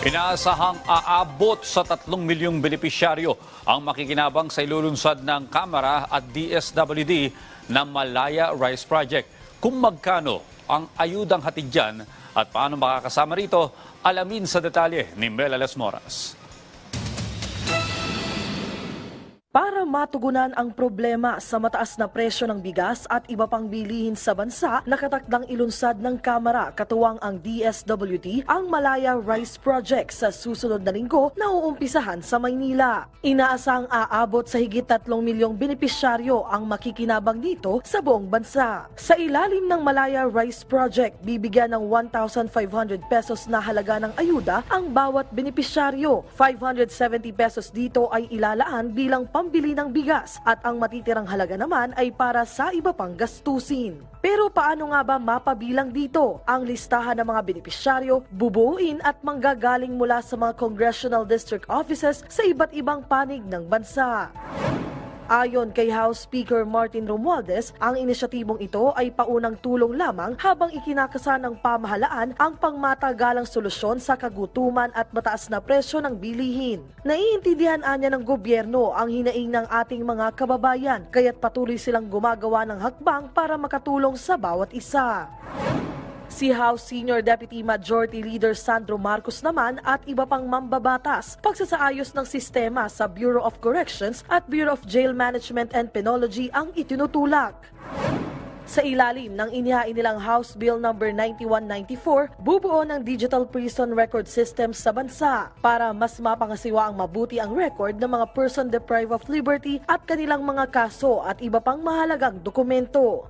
Inaasahang aabot sa 3 milyong benepisyaryo ang makikinabang sa ilulunsad ng Kamara at DSWD na Malaya Rice Project. Kung magkano ang ayudang hatid dyan at paano makakasama rito, alamin sa detalye ni Mel Ales Moras. Para matugunan ang problema sa mataas na presyo ng bigas at iba pang bilihin sa bansa, nakatakdang ilunsad ng Kamara katuwang ang DSWD ang Malaya Rice Project sa susunod na linggo na uumpisahan sa Maynila. Inaasang aabot sa higit 3 milyong benepisyaryo ang makikinabang dito sa buong bansa. Sa ilalim ng Malaya Rice Project, bibigyan ng 1,500 pesos na halaga ng ayuda ang bawat benepisyaryo. 570 pesos dito ay ilalaan bilang pambili ng bigas at ang matitirang halaga naman ay para sa iba pang gastusin. Pero paano nga ba mapabilang dito? Ang listahan ng mga benepisyaryo bubuuin at manggagaling mula sa mga congressional district offices sa iba't ibang panig ng bansa. Ayon kay House Speaker Martin Romualdez, ang inisyatibong ito ay paunang tulong lamang habang ikinakasa ng pamahalaan ang pangmatagalang solusyon sa kagutuman at mataas na presyo ng bilihin. Naiintindihan anya ng gobyerno ang hinaing ng ating mga kababayan, kaya't patuloy silang gumagawa ng hakbang para makatulong sa bawat isa. Si House Senior Deputy Majority Leader Sandro Marcos naman at iba pang mambabatas pagsasaayos ng sistema sa Bureau of Corrections at Bureau of Jail Management and Penology ang itinutulak. Sa ilalim ng inihain nilang House Bill No. 9194, bubuo ng Digital Prison Record System sa bansa para mas mapangasiwa ang mabuti ang record ng mga person deprived of liberty at kanilang mga kaso at iba pang mahalagang dokumento.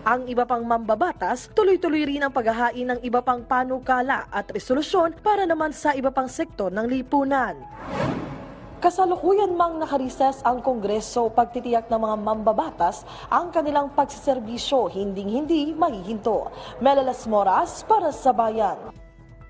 Ang iba pang mambabatas, tuloy-tuloy rin ang paghahain ng iba pang panukala at resolusyon para naman sa iba pang sektor ng lipunan. Kasalukuyan mang nakarises ang Kongreso pagtitiyak ng mga mambabatas ang kanilang pagsiservisyo hinding-hindi mahihinto. Melalas Moras para sa Bayan.